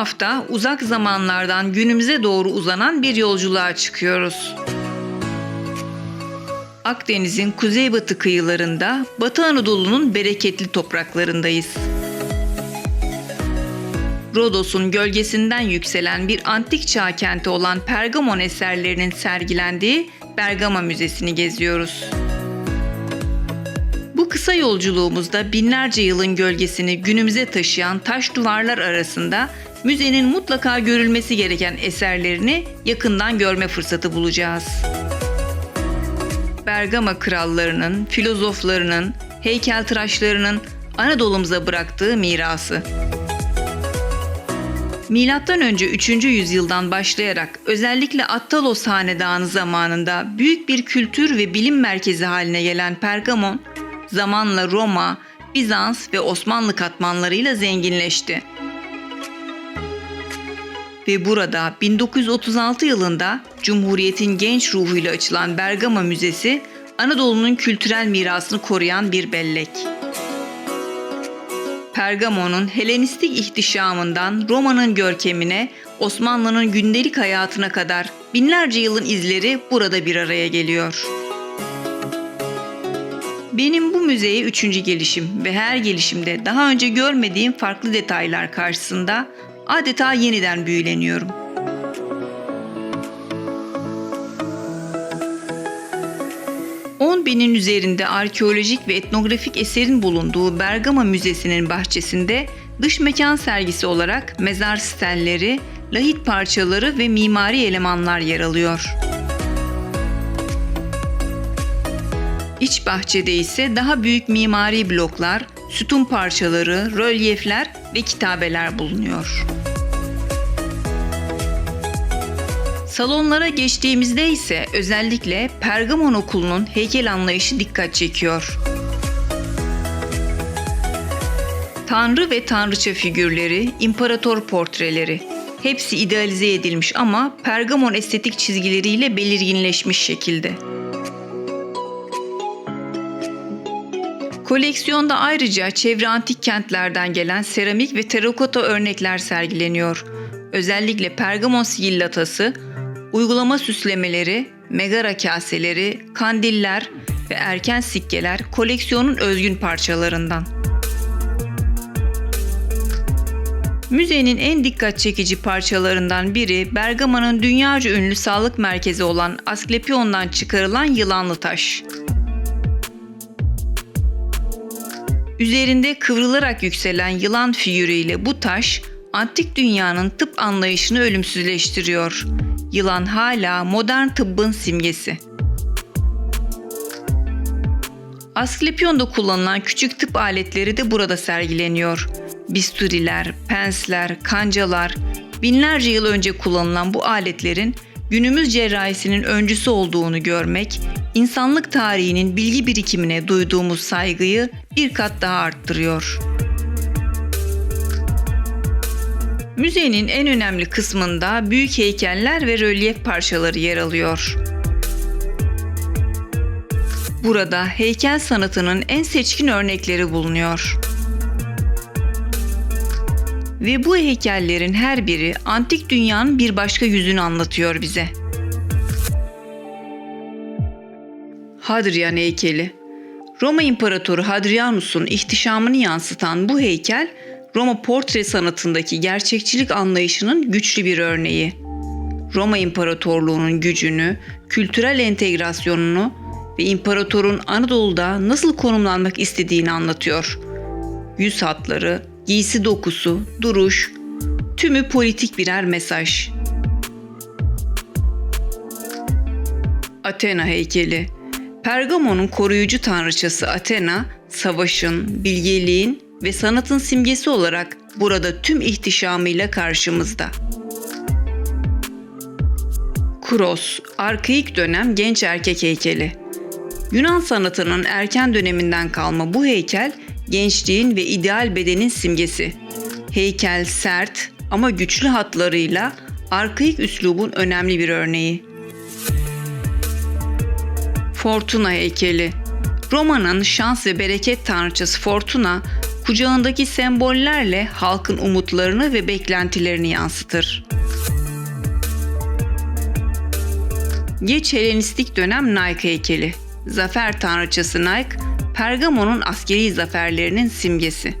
hafta uzak zamanlardan günümüze doğru uzanan bir yolculuğa çıkıyoruz. Akdeniz'in kuzeybatı kıyılarında Batı Anadolu'nun bereketli topraklarındayız. Rodos'un gölgesinden yükselen bir antik çağ kenti olan Pergamon eserlerinin sergilendiği Bergama Müzesi'ni geziyoruz. Bu kısa yolculuğumuzda binlerce yılın gölgesini günümüze taşıyan taş duvarlar arasında müzenin mutlaka görülmesi gereken eserlerini yakından görme fırsatı bulacağız. Bergama krallarının, filozoflarının, heykeltıraşlarının Anadolu'muza bıraktığı mirası. Milattan önce 3. yüzyıldan başlayarak özellikle Attalos hanedanı zamanında büyük bir kültür ve bilim merkezi haline gelen Pergamon, zamanla Roma, Bizans ve Osmanlı katmanlarıyla zenginleşti. Ve burada 1936 yılında Cumhuriyet'in genç ruhuyla açılan Bergama Müzesi, Anadolu'nun kültürel mirasını koruyan bir bellek. Pergamon'un Helenistik ihtişamından Roma'nın görkemine, Osmanlı'nın gündelik hayatına kadar binlerce yılın izleri burada bir araya geliyor. Benim bu müzeye üçüncü gelişim ve her gelişimde daha önce görmediğim farklı detaylar karşısında adeta yeniden büyüleniyorum. Binin üzerinde arkeolojik ve etnografik eserin bulunduğu Bergama Müzesi'nin bahçesinde dış mekan sergisi olarak mezar stenleri, lahit parçaları ve mimari elemanlar yer alıyor. İç bahçede ise daha büyük mimari bloklar, sütun parçaları, rölyefler ve kitabeler bulunuyor. Salonlara geçtiğimizde ise özellikle Pergamon Okulu'nun heykel anlayışı dikkat çekiyor. Tanrı ve tanrıça figürleri, imparator portreleri hepsi idealize edilmiş ama Pergamon estetik çizgileriyle belirginleşmiş şekilde. Koleksiyonda ayrıca çevre antik kentlerden gelen seramik ve terakota örnekler sergileniyor. Özellikle Pergamon sigillatası, uygulama süslemeleri, megara kaseleri, kandiller ve erken sikkeler koleksiyonun özgün parçalarından. Müzenin en dikkat çekici parçalarından biri Bergama'nın dünyaca ünlü sağlık merkezi olan Asklepion'dan çıkarılan yılanlı taş. Üzerinde kıvrılarak yükselen yılan figürüyle bu taş antik dünyanın tıp anlayışını ölümsüzleştiriyor. Yılan hala modern tıbbın simgesi. Asklepion'da kullanılan küçük tıp aletleri de burada sergileniyor. Bisturiler, pensler, kancalar, binlerce yıl önce kullanılan bu aletlerin günümüz cerrahisinin öncüsü olduğunu görmek, insanlık tarihinin bilgi birikimine duyduğumuz saygıyı bir kat daha arttırıyor. Müzenin en önemli kısmında büyük heykeller ve rölyef parçaları yer alıyor. Burada heykel sanatının en seçkin örnekleri bulunuyor. Ve bu heykellerin her biri antik dünyanın bir başka yüzünü anlatıyor bize. Hadrian heykeli Roma İmparatoru Hadrianus'un ihtişamını yansıtan bu heykel, Roma portre sanatındaki gerçekçilik anlayışının güçlü bir örneği. Roma İmparatorluğu'nun gücünü, kültürel entegrasyonunu ve imparatorun Anadolu'da nasıl konumlanmak istediğini anlatıyor. Yüz hatları, giysi dokusu, duruş, tümü politik birer mesaj. Athena heykeli Pergamon'un koruyucu tanrıçası Athena, savaşın, bilgeliğin ve sanatın simgesi olarak burada tüm ihtişamıyla karşımızda. Kuros, arkaik dönem genç erkek heykeli. Yunan sanatının erken döneminden kalma bu heykel, gençliğin ve ideal bedenin simgesi. Heykel sert ama güçlü hatlarıyla arkaik üslubun önemli bir örneği. Fortuna heykeli Roma'nın şans ve bereket tanrıçası Fortuna, kucağındaki sembollerle halkın umutlarını ve beklentilerini yansıtır. Geç Helenistik dönem Nike heykeli. Zafer tanrıçası Nike, Pergamon'un askeri zaferlerinin simgesi.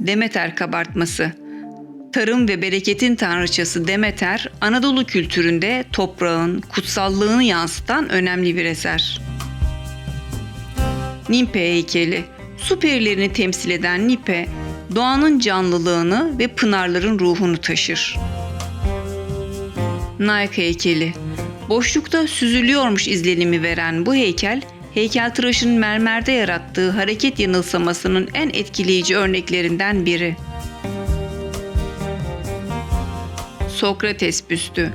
Demeter kabartması. Tarım ve bereketin tanrıçası Demeter, Anadolu kültüründe toprağın kutsallığını yansıtan önemli bir eser. Nimpe heykeli. Su perilerini temsil eden Nipe, doğanın canlılığını ve pınarların ruhunu taşır. Nike heykeli. Boşlukta süzülüyormuş izlenimi veren bu heykel, heykeltıraşın mermerde yarattığı hareket yanılsamasının en etkileyici örneklerinden biri. Sokrates büstü.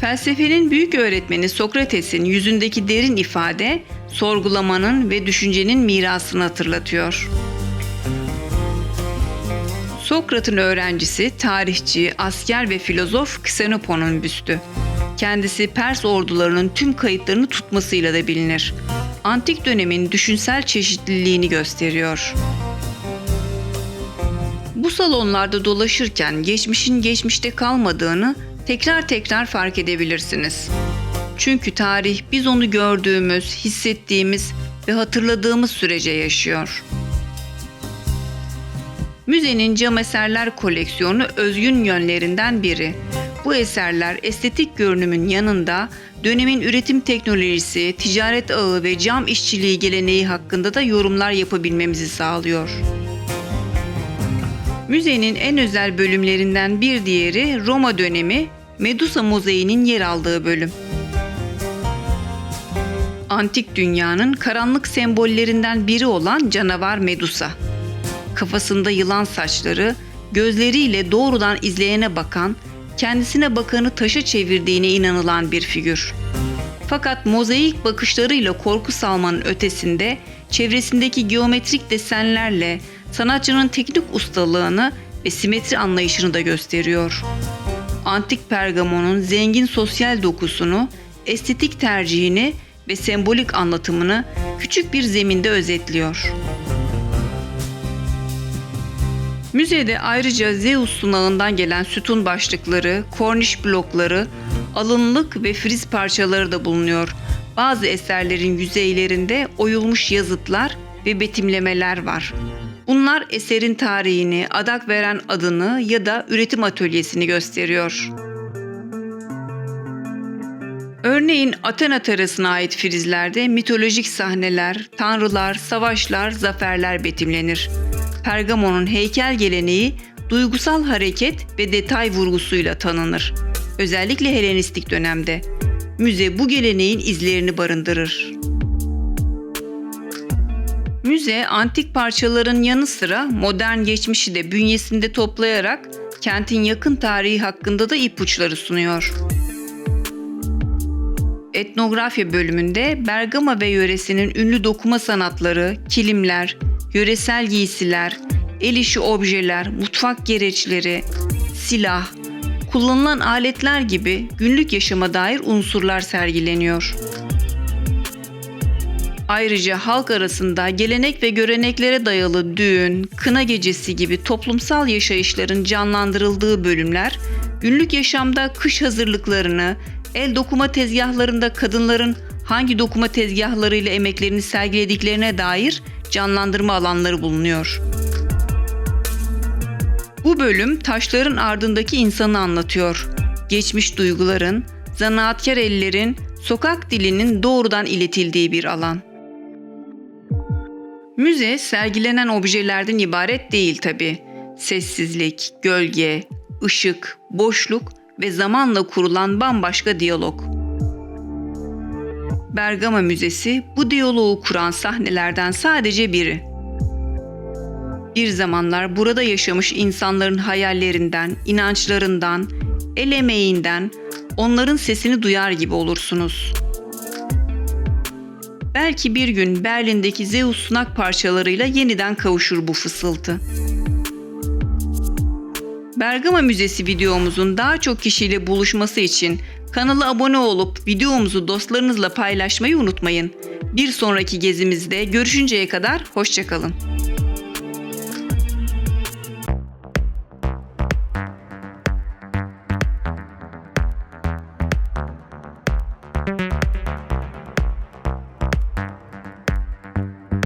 Felsefenin büyük öğretmeni Sokrates'in yüzündeki derin ifade, sorgulamanın ve düşüncenin mirasını hatırlatıyor. Sokrat'ın öğrencisi, tarihçi, asker ve filozof Xenopon'un büstü. Kendisi Pers ordularının tüm kayıtlarını tutmasıyla da bilinir. Antik dönemin düşünsel çeşitliliğini gösteriyor. Bu salonlarda dolaşırken geçmişin geçmişte kalmadığını tekrar tekrar fark edebilirsiniz. Çünkü tarih biz onu gördüğümüz, hissettiğimiz ve hatırladığımız sürece yaşıyor. Müzenin cam eserler koleksiyonu özgün yönlerinden biri. Bu eserler estetik görünümün yanında dönemin üretim teknolojisi, ticaret ağı ve cam işçiliği geleneği hakkında da yorumlar yapabilmemizi sağlıyor. Müzenin en özel bölümlerinden bir diğeri Roma dönemi Medusa mozaiğinin yer aldığı bölüm. Antik dünyanın karanlık sembollerinden biri olan canavar Medusa. Kafasında yılan saçları, gözleriyle doğrudan izleyene bakan, kendisine bakanı taşa çevirdiğine inanılan bir figür. Fakat mozaik bakışlarıyla korku salmanın ötesinde çevresindeki geometrik desenlerle sanatçının teknik ustalığını ve simetri anlayışını da gösteriyor. Antik Pergamon'un zengin sosyal dokusunu, estetik tercihini ve sembolik anlatımını küçük bir zeminde özetliyor. Müzede ayrıca Zeus sunağından gelen sütun başlıkları, korniş blokları, alınlık ve friz parçaları da bulunuyor. Bazı eserlerin yüzeylerinde oyulmuş yazıtlar ve betimlemeler var. Bunlar eserin tarihini, adak veren adını ya da üretim atölyesini gösteriyor. Örneğin Athena terasına ait frizlerde mitolojik sahneler, tanrılar, savaşlar, zaferler betimlenir. Pergamon'un heykel geleneği duygusal hareket ve detay vurgusuyla tanınır. Özellikle Helenistik dönemde. Müze bu geleneğin izlerini barındırır. Müze antik parçaların yanı sıra modern geçmişi de bünyesinde toplayarak kentin yakın tarihi hakkında da ipuçları sunuyor. Etnografya bölümünde Bergama ve yöresinin ünlü dokuma sanatları, kilimler, yöresel giysiler, el işi objeler, mutfak gereçleri, silah, kullanılan aletler gibi günlük yaşama dair unsurlar sergileniyor. Ayrıca halk arasında gelenek ve göreneklere dayalı düğün, kına gecesi gibi toplumsal yaşayışların canlandırıldığı bölümler, günlük yaşamda kış hazırlıklarını, el dokuma tezgahlarında kadınların hangi dokuma tezgahlarıyla emeklerini sergilediklerine dair canlandırma alanları bulunuyor. Bu bölüm taşların ardındaki insanı anlatıyor. Geçmiş duyguların, zanaatkar ellerin, sokak dilinin doğrudan iletildiği bir alan. Müze sergilenen objelerden ibaret değil tabi. Sessizlik, gölge, ışık, boşluk ve zamanla kurulan bambaşka diyalog. Bergama Müzesi bu diyaloğu kuran sahnelerden sadece biri. Bir zamanlar burada yaşamış insanların hayallerinden, inançlarından, el emeğinden, onların sesini duyar gibi olursunuz. Belki bir gün Berlin'deki Zeus sunak parçalarıyla yeniden kavuşur bu fısıltı. Bergama Müzesi videomuzun daha çok kişiyle buluşması için kanala abone olup videomuzu dostlarınızla paylaşmayı unutmayın. Bir sonraki gezimizde görüşünceye kadar hoşçakalın.